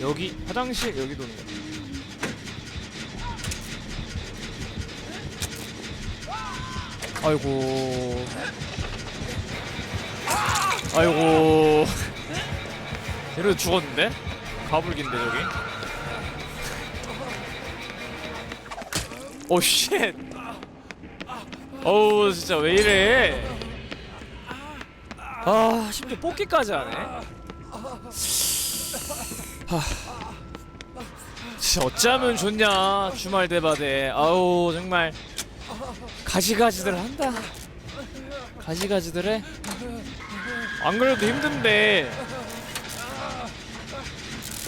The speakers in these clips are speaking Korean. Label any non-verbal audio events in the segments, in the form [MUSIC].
여기 화장실 여기 도는 거. 아이고. 아이고. 이러다 죽었는데? 가불긴데 저기. 오 쉣. 어우 진짜 왜 이래? 아 심지어 뽑기까지 하네. 하. 진짜 어쩌면 좋냐 주말 대바대. 아우 정말 가지가지들 한다. 가지가지들 해. 안 그래도 힘든데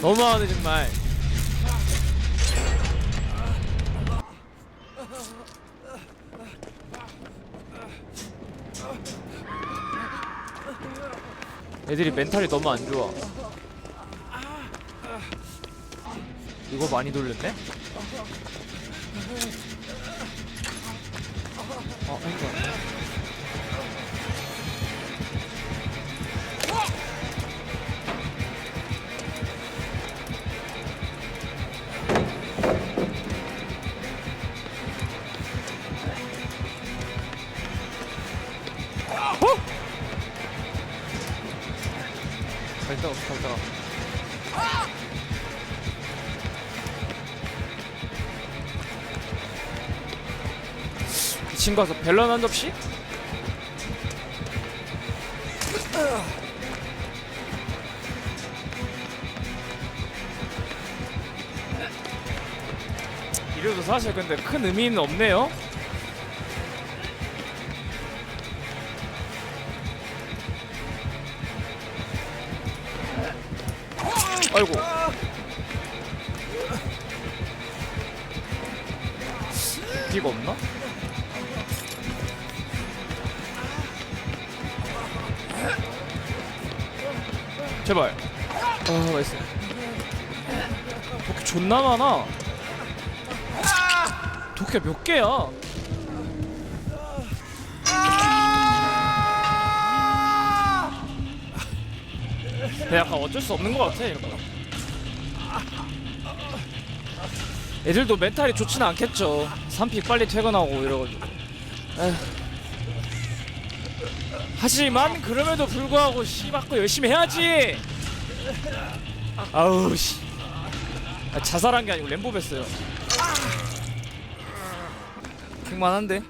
너무하네 정말. 애들이 멘탈이 너무 안 좋아. 이거 많이 돌렸네? 어, 이거. 친구 와서 벨런 한 접시? 이래도 사실 근데 큰 의미는 없네요. 아이고. 기가 없나? 제발. 아, 맛있어. 도끼 존나 많아. 도끼가 몇 개야? 근데 약간 어쩔 수 없는 것 같아, 이런 거. 애들도 멘탈이 좋지는 않겠죠. 3픽 빨리 퇴근하고 이러가지고. 에휴. 하지만 그럼에도 불구하고 씨발고 열심히 해야지. 아우 씨. 아, 자살한 게 아니고 램보 뵀어요. 킹만한데.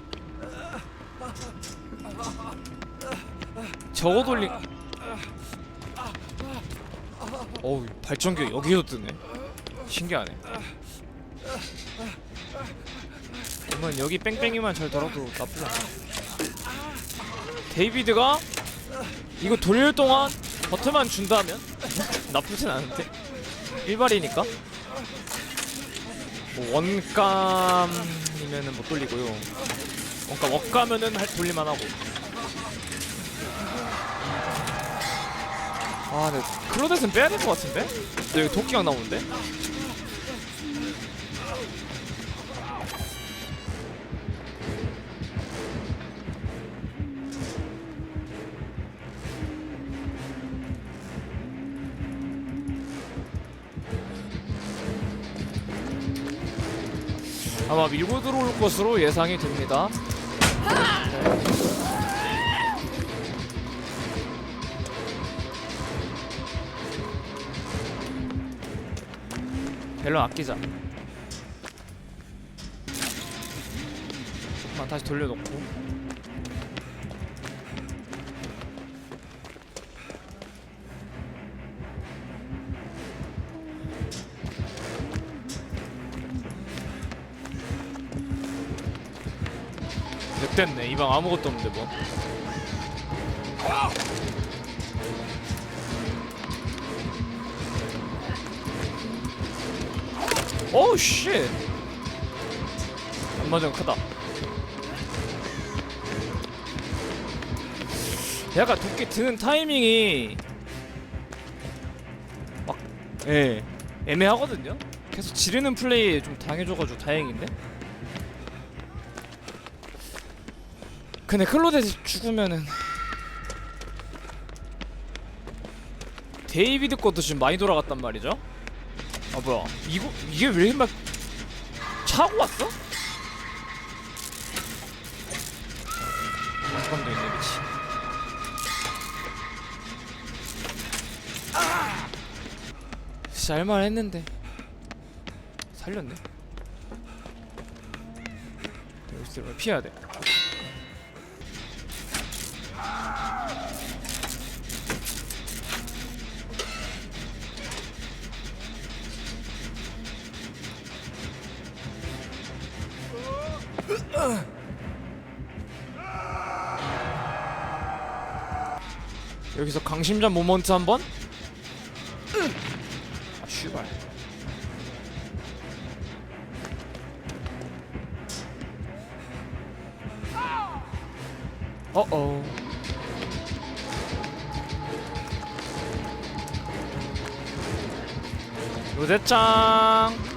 저거 돌리. 어우 발전기 여기도 뜨네. 신기하네. 그러면 여기 뺑뺑이만 잘 돌아도 나쁘지 않아. 데이비드가 이거 돌릴 동안 버튼만 준다면 나쁘진 않은데? 일발이니까? 뭐 원감이면은 못 돌리고요. 원감 억가면은 할 돌릴만 하고. 아 근데 클로데스는 빼야 될 것 같은데? 근데 여기 도끼가 나오는데? 아마 밀고 들어올 것으로 예상이 됩니다. 벨런 아끼자. 조금만 다시 돌려놓고. 됐네. 이 방 아무것도 없는데 뭐. 오우 쉣. 안마정 크다. 약간 도끼 드는 타이밍이 막 예. 애매하거든요. 계속 지르는 플레이 좀 당해줘가지고 다행인데. 근데 클로데 죽으면은 데이비드 것도 지금 많이 돌아갔단 말이죠. 아 뭐야? 이거 이게 왜 막 차고 왔어? 감도 있네 그치. 쌀만 했는데. 살렸네. 여기서 피해야 돼 여기서 강심장 모먼트 한번? 아 씨발. 어어. 요대짱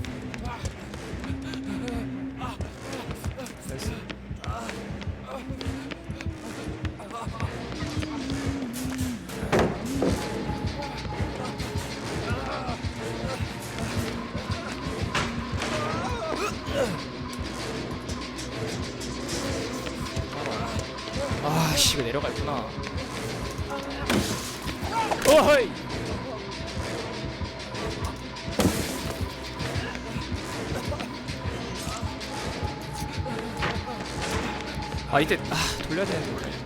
어허이! 아, 이때, 아, 돌려야 되는데,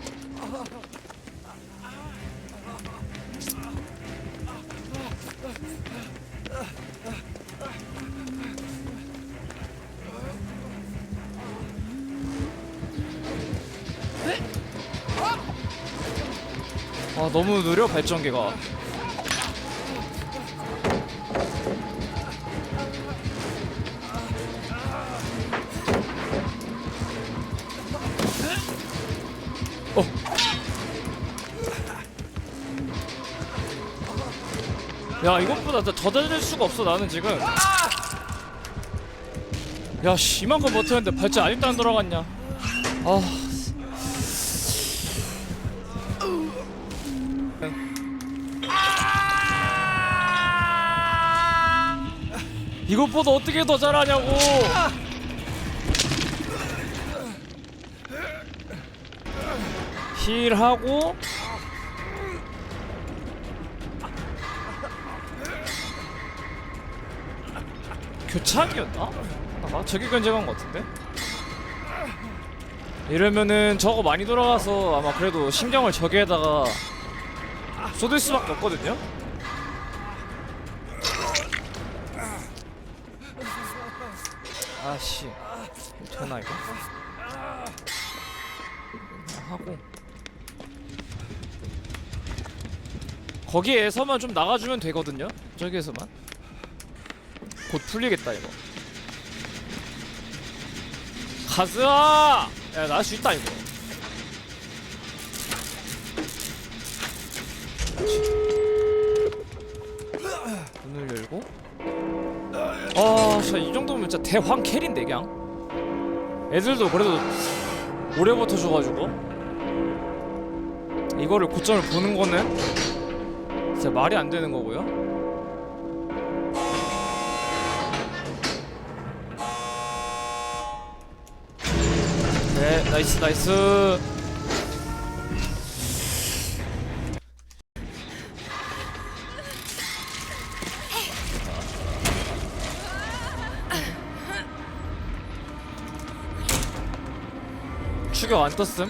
너무 느려, 발전기가. 어. 야 이것보다 더 젖어질 수가 없어 나는 지금 야 씨 이만큼 버텼는데 발전 아직도 안 돌아갔냐 아 이것보다 어떻게 더 잘하냐고 힐하고 교착이었나? 아, 저기 견제간 것 같은데? 이러면은 저거 많이 돌아가서 아마 그래도 신경을 저기에다가 쏟을 수밖에 없거든요? 아씨 되나 이거? 하고 거기에서만 좀 나가주면 되거든요. 저기에서만 곧 풀리겠다 이거. 가즈아! 야, 나 할 수 있다 이거. 문을 열고. 아, 진짜 이 정도면 진짜 대황 캐리인데 그냥. 애들도 그래도 오래 버텨줘가지고 이거를 고점을 보는 거는 진짜 말이 안 되는 거고요. 네, 나이스 나이스. 추격 안 떴음.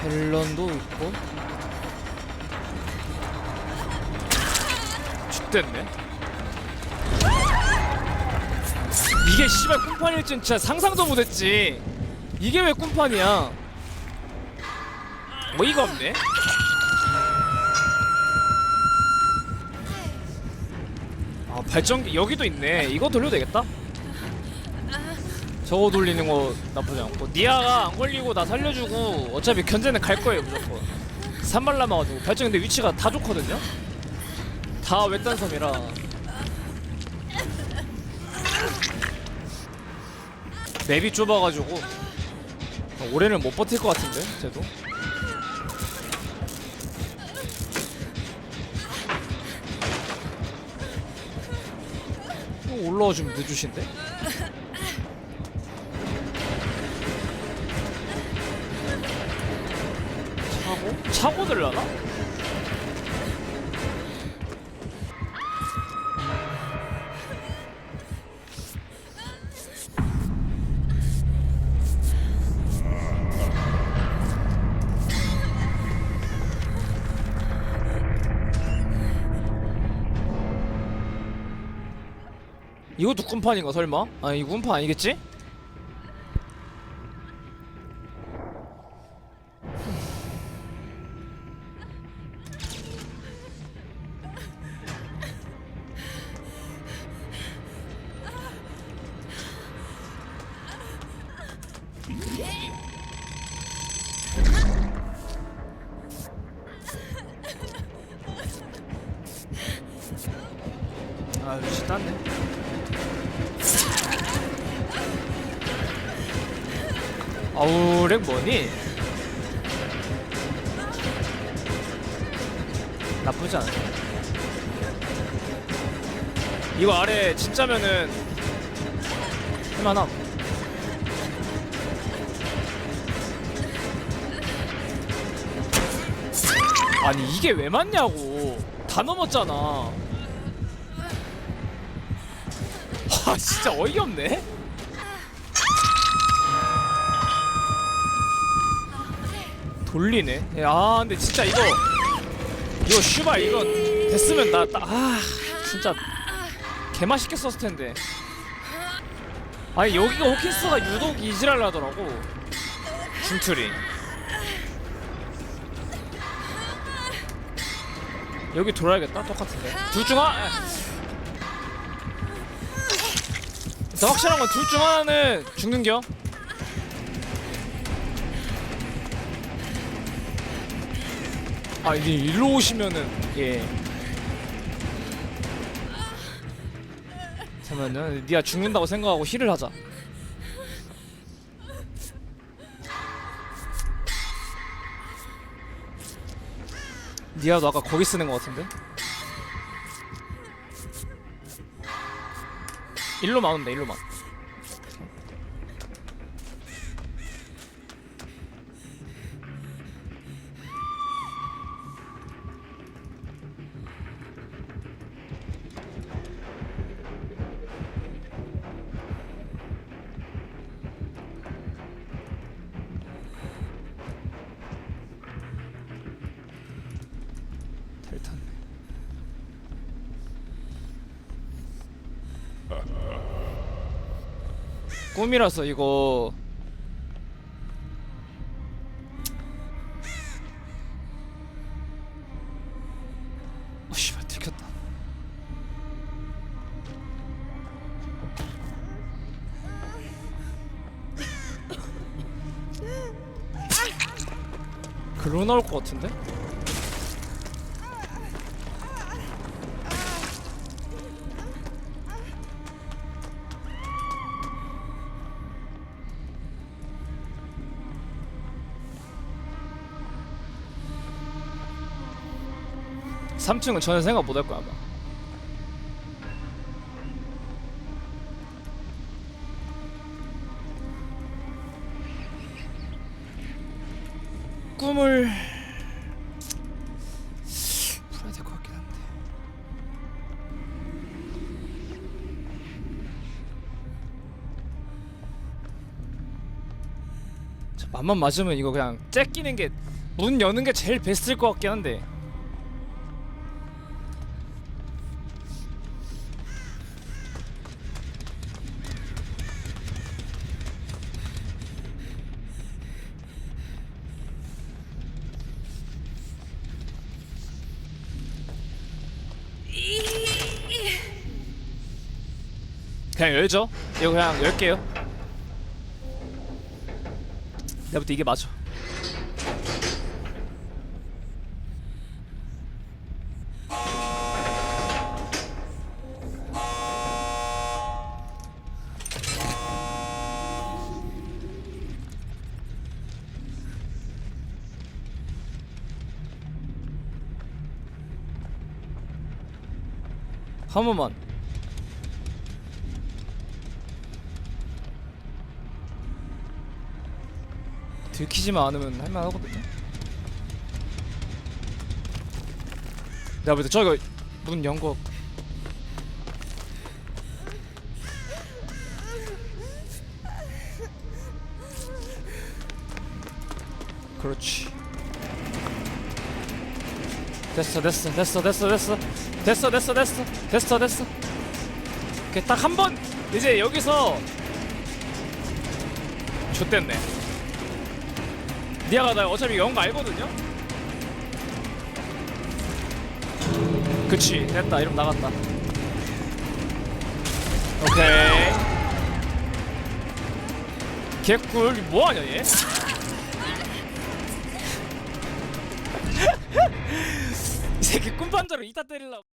벨런도 있고. 죽됐네. 이게 씨발 꿈판일 줄 진짜 상상도 못했지. 이게 왜 꿈판이야? 어이가 없네 발전기 여기도 있네 이거 돌려도 되겠다 저거 돌리는 거 나쁘지 않고 니아가 안 걸리고 나 살려주고 어차피 견제는 갈 거예요 무조건 산발 남아가지고 발전 근데 위치가 다 좋거든요. 다 외딴 섬이라. 맵이 좁아가지고 올해는 못 버틸 것 같은데 쟤도. 올라와 좀 늦으신데? 차고? 차고 들려나? 이것도 군판인가 설마? 아 이거 군판 아니겠지? 아 루시 땄네 아우 렉 뭐니? 나쁘지 않아. 이거 아래 진짜면은 할만함. 아니 이게 왜 맞냐고. 다 넘었잖아. 와 진짜 어이없네 돌리네. 예, 아 근데 진짜 이거 이거 슈바 이거 됐으면 나아 진짜 개맛있게 썼을 텐데. 아니 여기가 호키스가 유독 이지랄 하더라고. 중틀이. 여기 돌아야겠다 똑같은데. 둘 중 하나 더 확실한 건 둘 중 하나는 죽는겨 아 이제 일로 오시면은. 예. 잠깐만요. 니가 죽는다고 생각하고 힐을 하자. 니아도 아까 거기 쓰는 것 같은데? 일로만 돼 일로만 델탄 꿈이라서 이거. 어 씨발 들켰다. 글로 나올 것 같은데? 삼층은 전혀 생각 못 할 거야 아마. 꿈을 풀어야 될 것 같긴 한데. 저 맘만 맞으면 이거 그냥 째끼는 게 문 여는 게 제일 베스트일 것 같긴 한데 그냥 열죠? 이거 그냥 열게요. 내부터 이게 맞아. 한 번만. 들키지만 않으면 할만하거든요. 내가 볼때 저거 문 연거. 그렇지. 됐어 됐어 됐어 됐어 됐어. 됐어 됐어 됐어. 됐어 됐어. 오케이 딱한 번. 이제 여기서 좆됐네 나 어차피 영거 알거든요? 그치 됐다. 이름 나갔다. 오케이. 개꿀 뭐하냐 얘? [LAUGHS] 이 새끼 꿈판자로 이타 때리려고